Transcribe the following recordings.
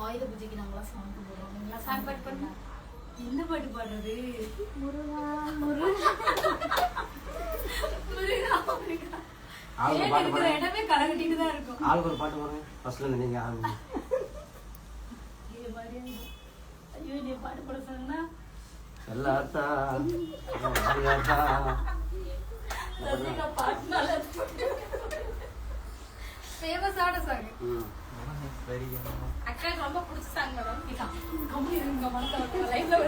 ஆயுத பூஜைக்கு நாங்களாம் சாங் போடுறோம் நீங்களா சாங் பாட்டு பண்ண. என்ன பாட்டு பாடுறது முருகா. முருகா. இருக்கிற. இடமே களை கட்டிட்டு தான் இருக்கும். ஆளுக்கு ஒரு பாட்டு பாருங்க ஃபர்ஸ்ட்ல நீங்க ஆரம்பிங்க ஐயோ, நீ பாட்டு பாட சொன்னா எல்லாத்தா ஃபேமஸான சாங் அக்காக்கு ரொம்ப பிடிச்ச சாங் மேடம் இதான் கம்மி இருங்க மனசை லைஃப்ல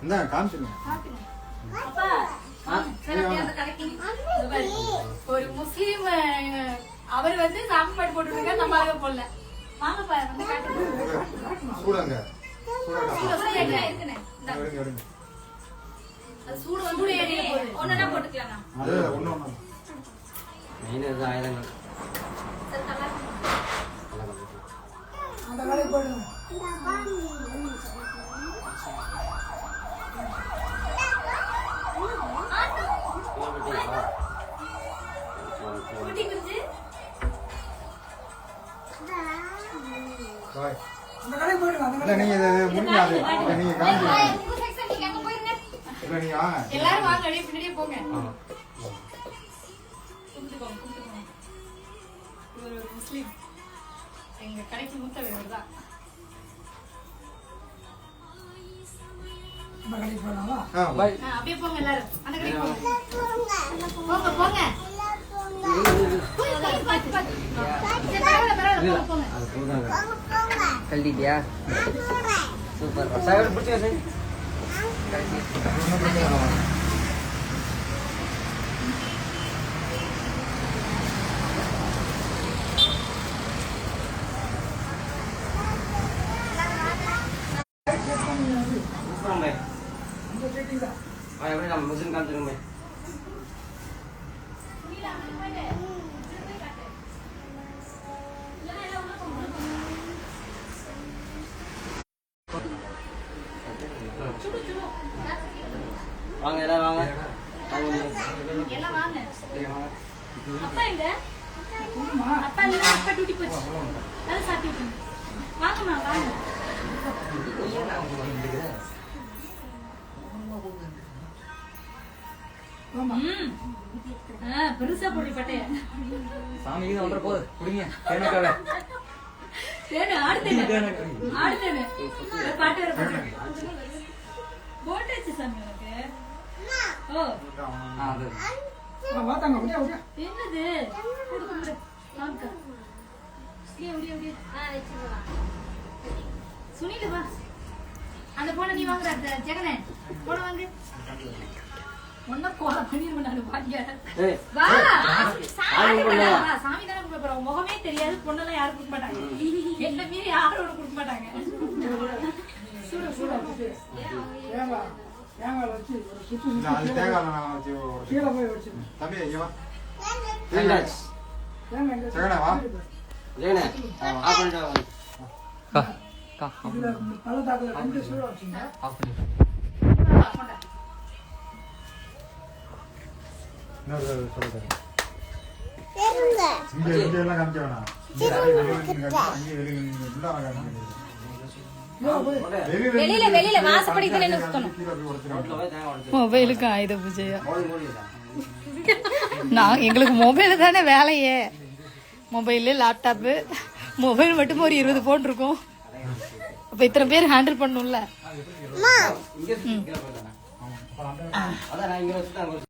இந்த அப்பா. ஒரு முஸ்லீம் அவர் வந்து சாமி பாட்டு போட்டுருக்க நம்ம அழகா போடல வாங்கப்பா வந்து ஆயுதங்கள் சரி, நல்லா இருக்கு. நல்லா குஞ்சு. இல்ல நீங்க இது இல்ல நீங்க போயிருங்க. இல்ல நீங்க வாங்க. எல்லாரும் வாங்க அப்படியே பின்னாடியே போங்க. ஆ. கும்பிட்டுக்கோங்க கும்பிட்டுக்கோங்க இவர் ஒரு முஸ்லீம். எங்க கடைக்கு மூத்தவர் இவர் தான். அப்படியே போங்க எல்லாரும். அந்த கடைக்கு போங்க. போங்க. போங்க பரவாயில்ல, போங்க, போங்க. Saya ಸೂಪರ್ ಸಾವಿರ saya. ಸರಿ ಕಳಿಸಿ Ayo, ini kamu mesin kan, terima kasih. வாங்க. எல்லாம் வாங்க. சரி, வாங்க. அப்பா எங்க? அப்பா இல்ல அப்பா டியூட்டி போச்சு. அதை சாப்பிட்டு வாங்கம்மா வாங்க. ம். ஆ, பெருசா போட்டி பட்டைய. சாமி ஒன்றரை போகுது. குடிங்க. தேனக்காவே ஆடுத்தேனே என்னது? குடு, கும்பிடு. வாங்கக்கா. அப்படியே, அப்படியே, அப்படியே. சுனில் வா. அந்த போன நீ வாங்குற அந்த ஜெகனே. போன வாங்கு. ஒன்னும் கோல பண்ணிருவேன் நான் வாங்க. ஏய், வா. சாமி சாமி கும்பிடலாம். தானே, வா, சாமி தானே கொடுக்க போறோம். முகமே தெரியாது. பொண்ணெல்லாம் யாரும் கொடுக்க மாட்டாங்க. என்ன மீறி கொடுக்க மாட்டாங்க? சூட சூட இல்ல, அது தேங்காய் நான் வச்சு உடைச்சு. தம்பி இங்க வா வீண்டாச்சு. ஜெகனே வா ஜெகனே, ஆஃப் பண்ணிட்டு வா. கா கா ஆஃப் பண்ணி இன்னொரு சொல்லுங்க இங்க இங்க எல்லாம் காமிக்க வேணாம் இங்க வெளியில நின்னு உள்ள. வெளியில வெளியில வாசப்படி நிறுத்தணும் உடைச்சு. மொபைலுக்கு ஆயுத பூஜையா. நான் எங்களுக்கு மொபைல் தானே வேலையே. மொபைலு லேப்டாப்பு மொபைல் மட்டும் ஒரு இருபது போன் இருக்கும். அப்ப இத்தனை பேர் ஹேண்டில் பண்ணும்ல